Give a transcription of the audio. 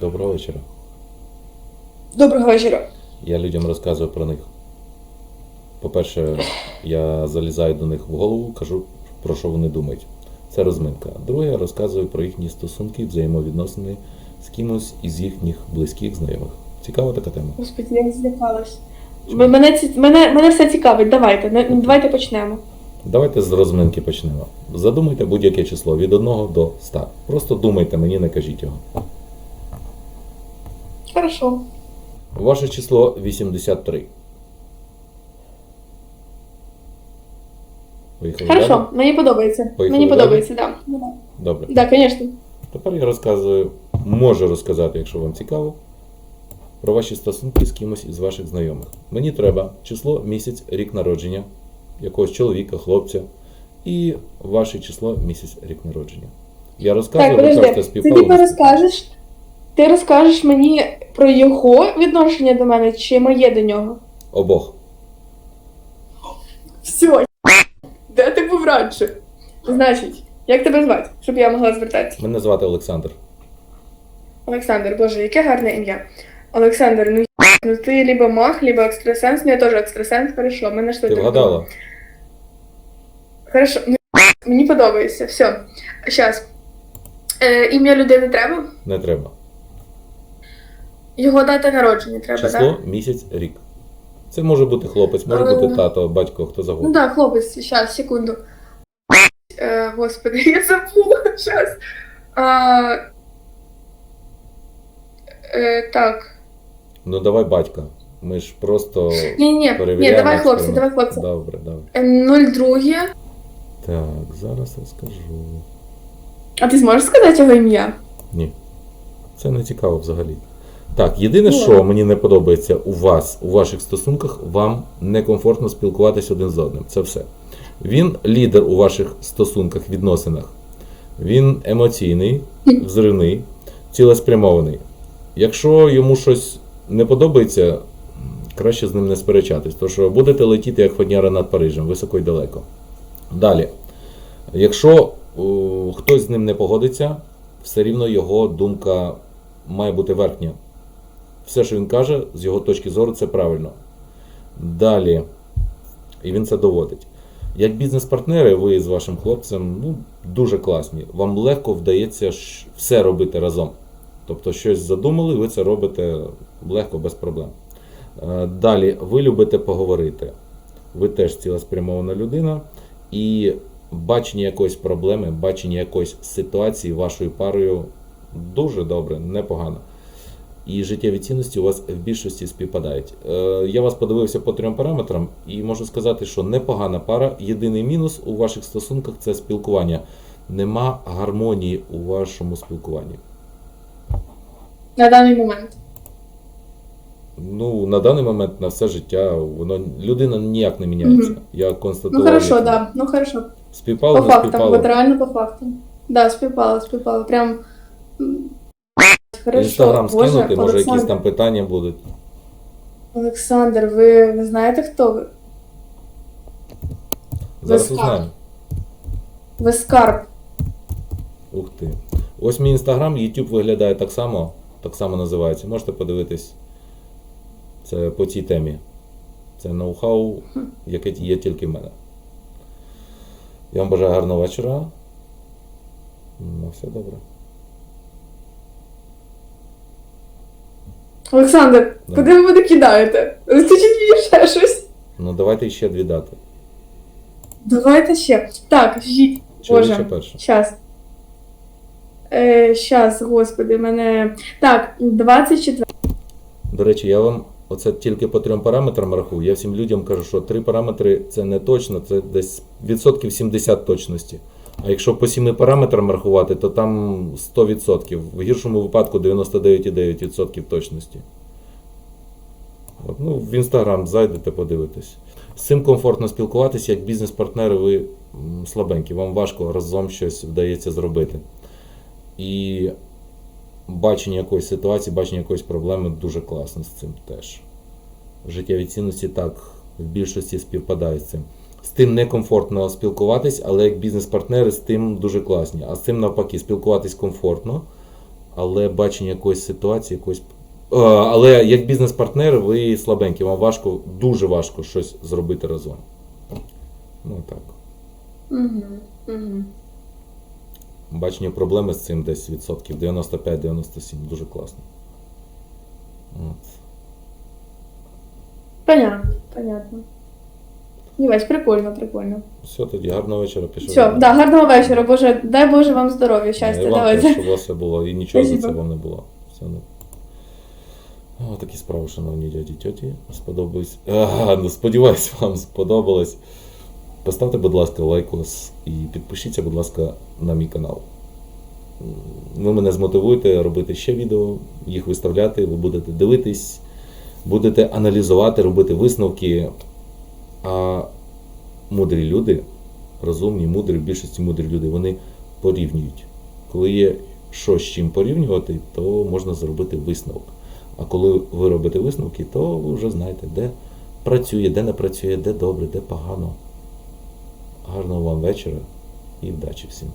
Доброго вечора. Доброго вечора. Я людям розказую про них. По-перше, я залізаю до них в голову, кажу, про що вони думають. Це розминка. Друге, я розказую про їхні стосунки, взаємовідносини з кимось із їхніх близьких знайомих. Цікава така тема. Господи, я злякалась. М- Мене, ці- мене, мене все цікавить. Давайте, не- давайте почнемо. Давайте з розминки почнемо. Задумайте будь-яке число від 1 до 100. Просто думайте, мені не кажіть його. Хорошо. Ваше число 83. Поїхали далі? Хорошо, мені подобається. Поїхали мені далі? подобається, так. Да. Добре. Так, звісно. Тепер я розказую, можу розказати, якщо вам цікаво, про ваші стосунки з кимось із ваших знайомих. Мені треба число, місяць, рік народження, якогось чоловіка, хлопця, і ваше число, місяць, рік народження. Я розказую, Так, ви кажете, подожди. Ти типу розкажеш. Ти розкажеш мені про його відношення до мене чи моє до нього? Обох. Все. Де ти був раніше? Значить, як тебе звати, щоб я могла звертатися? Мене звати Олександр. Олександр, боже, яке гарне ім'я. Олександр, ну ну ти либо маг, либо екстрасенс, ну я теж екстрасенс, хорошо, ми знайшли Ти друг вгадала? Хорошо, ну мені подобається, все. Щас. Е, ім'я людини треба? Не треба. Його дата народження треба, так? Число, місяць, рік. Це може бути хлопець, може бути тато, батько, хто Ну завгодно. так, да, хлопець, щас, секунду. Е, господи, я забула, щас. А, е, так. Ну давай батька. Ми ж просто Ні, ні, ні, перевіряємо. давай хлопці, експеримент. давай хлопці. Добре, добре. Е, 02. Так, зараз розкажу. А ти зможеш сказати його ім'я? Ні. Це не цікаво взагалі. Так, єдине, Ну, що мені не подобається у вас, у ваших стосунках, вам некомфортно спілкуватися один з одним. Це все. Він лідер у ваших стосунках, відносинах. Він емоційний, взривний, цілеспрямований. Якщо йому щось не подобається, краще з ним не сперечатись, тому що будете летіти як фаніра над Парижем, високо і далеко. Далі. Якщо о, хтось з ним не погодиться, все рівно його думка має бути верхня. Все, що він каже, з його точки зору, це правильно. Далі, і він це доводить. Як бізнес-партнери, ви з вашим хлопцем ну, дуже класні. Вам легко вдається все робити разом. Тобто щось задумали, ви це робите легко, без проблем. Е, Далі, ви любите поговорити. Ви теж цілеспрямована людина, і бачення якоїсь проблеми, бачення якоїсь ситуації вашою парою дуже добре, непогано. І життєві цінності у вас в більшості співпадають. Е, я вас подивився по трьом параметрам і можу сказати, що непогана пара. Єдиний мінус у ваших стосунках це спілкування. Нема гармонії у вашому спілкуванні. На даний момент. Ну, на даний момент на все життя воно людина ніяк не міняється. Мгм. Я Ну хорошо, як- да. Ну хорошо. Співпало, По не фактам, співпало. от реально по фактам. Да, співпало, співпало. Прям. Хорошо. Інстаграм Боже, скинути, може якісь там питання будуть. Олександр, ви, ви знаєте, хто ви? Зараз узнаємо. Ви скарб. Ух ти. Ось мій інстаграм, YouTube виглядає так само, так само називається. Можете подивитись. Це по цій темі. Це ноу-хау, яке є тільки в мене. Я вам бажаю гарного вечора. Ну, все добре. Олександр, Да. куди ви мене кидаєте? Скажіть мені ще щось. Ну давайте ще дві дати. Давайте ще. Так, жіть. Чоловіча Боже. перша. Щас. Е, щас, господи, мене. Так, 24. До речі, я вам оце тільки по трьом параметрам рахую. Я всім людям кажу, що три параметри це не точно, це десь відсотків 70 точності. А якщо по сіми параметрам рахувати, то там 100%. В гіршому випадку 99,9% точності. От, ну, в інстаграм зайдете, подивитесь. З цим комфортно спілкуватися, як бізнес-партнери, ви слабенькі, вам важко разом щось вдається зробити. І бачення якоїсь ситуації, бачення якоїсь проблеми дуже класно з цим теж. Життєві цінності так в більшості співпадають з цим. З тим некомфортно спілкуватись, але як бізнес-партнери з тим дуже класні. А з цим навпаки, спілкуватись комфортно, але бачення якоїсь ситуації, якоїсь. Е, Але як бізнес-партнер, ви слабенькі, вам важко, дуже важко щось зробити разом. Ну так. Угу. Угу. Бачення проблеми з цим десь відсотків 95-97. Дуже класно. От. Понятно, понятно. Дівець, прикольно, прикольно. Все, тоді гарного вечора пішов. Все, да, гарного вечора, Боже, дай Боже вам здоров'я, щастя, І вам теж, давайте. щоб у вас все було. І нічого за це Спасибо. вам не було. Все, ну. О, такі справи, шановні дяді тьоті. Сподобались. А, ну, сподіваюсь, вам сподобалось. Поставте, будь ласка, лайкос і підпишіться, будь ласка, на мій канал. М, Ви мене змотивуєте робити ще відео, їх виставляти, ви будете дивитись, будете аналізувати, робити висновки. Мудрі люди, розумні, мудрі, в більшості мудрі люди, вони порівнюють. Коли є що з чим порівнювати, то можна зробити висновок. А коли ви робите висновки, то ви вже знаєте, де працює, де не працює, де добре, де погано. Гарного вам вечора і вдачі всім.